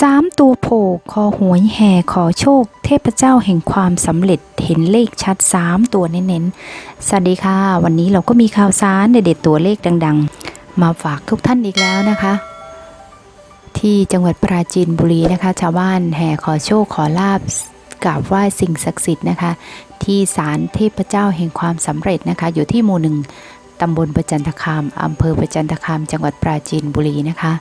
สามตัวโผล่คอหวยแห่ขอโชค เทพเจ้าแห่งความสำเร็จเห็นเลขชัด 3 ตัวเน้นๆ สวัสดีค่ะ วันนี้เราก็มีข่าวสารเด็ดๆตัวเลขดังๆ มาฝากทุกท่านอีกแล้วนะคะ ที่จังหวัดปราจีนบุรีนะคะ ชาวบ้านแห่ขอโชคขอลาบกราบไหว้สิ่งศักดิ์สิทธิ์นะคะ ที่ศาลเทพเจ้าแห่งความสำเร็จนะคะ อยู่ที่หมู่หนึ่งตำบลประจันตคามอำเภอประจันตคาม จังหวัดปราจีนบุรีนะคะ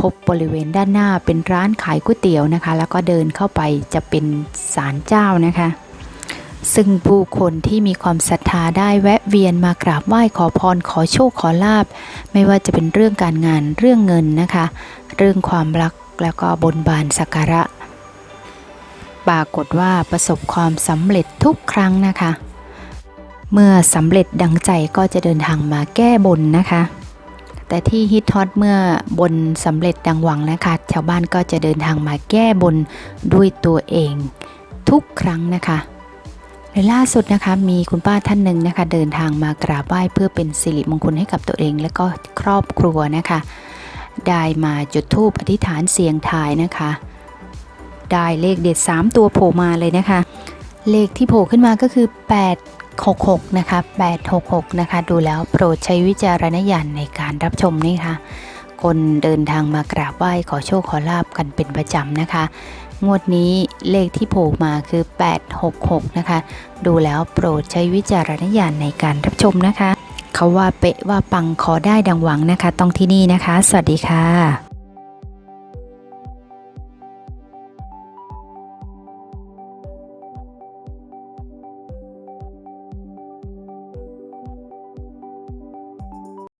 พบบริเวณด้านหน้าเป็นร้านขายก๋วยเตี๋ยวนะคะ แล้วก็เดินเข้าไปจะเป็นศาลเจ้านะคะ ซึ่งผู้คนที่มีความศรัทธาได้แวะเวียนมากราบไหว้ขอพรขอโชคขอลาบ ไม่ว่าจะเป็นเรื่องการงานเรื่องเงินนะคะ เรื่องความรักแล้วก็บนบานสักการะ ปรากฏว่าประสบความสำเร็จทุกครั้งนะคะ เมื่อสำเร็จดังใจก็จะเดินทางมาแก้บนนะคะ แต่ที่ฮิตฮอตเมื่อบนสำเร็จดังหวังนะคะ ชาวบ้านก็จะเดินทางมาแก้บนด้วยตัวเอง ทุกครั้งนะคะและล่าสุดนะคะมีคุณป้าท่านหนึ่งนะคะ เดินทางมากราบไหว้เพื่อเป็นสิริมงคลให้กับตัวเอง และก็ครอบครัวนะคะ ได้มาจุดธูปอธิษฐานเสียงทายนะคะ ได้เลขเด็ด 3 ตัวโผล่มาเลยนะคะ เลขที่โผล่ขึ้นมาก็คือ 866 นะคะ 866 นะคะ ดูแล้วโปรดใช้วิจารณญาณในการรับชมนี่ค่ะ คนเดินทางมากราบไหว้ขอโชคขอลาบกันเป็นประจำนะคะ งวดนี้เลขที่โผล่มาคือ 866 นะคะ ดูแล้วโปรดใช้วิจารณญาณในการรับชมนะคะ เขาว่าเป๊ะว่าปังขอได้ดังหวังนะคะ ต้องที่นี่นะคะ สวัสดีค่ะ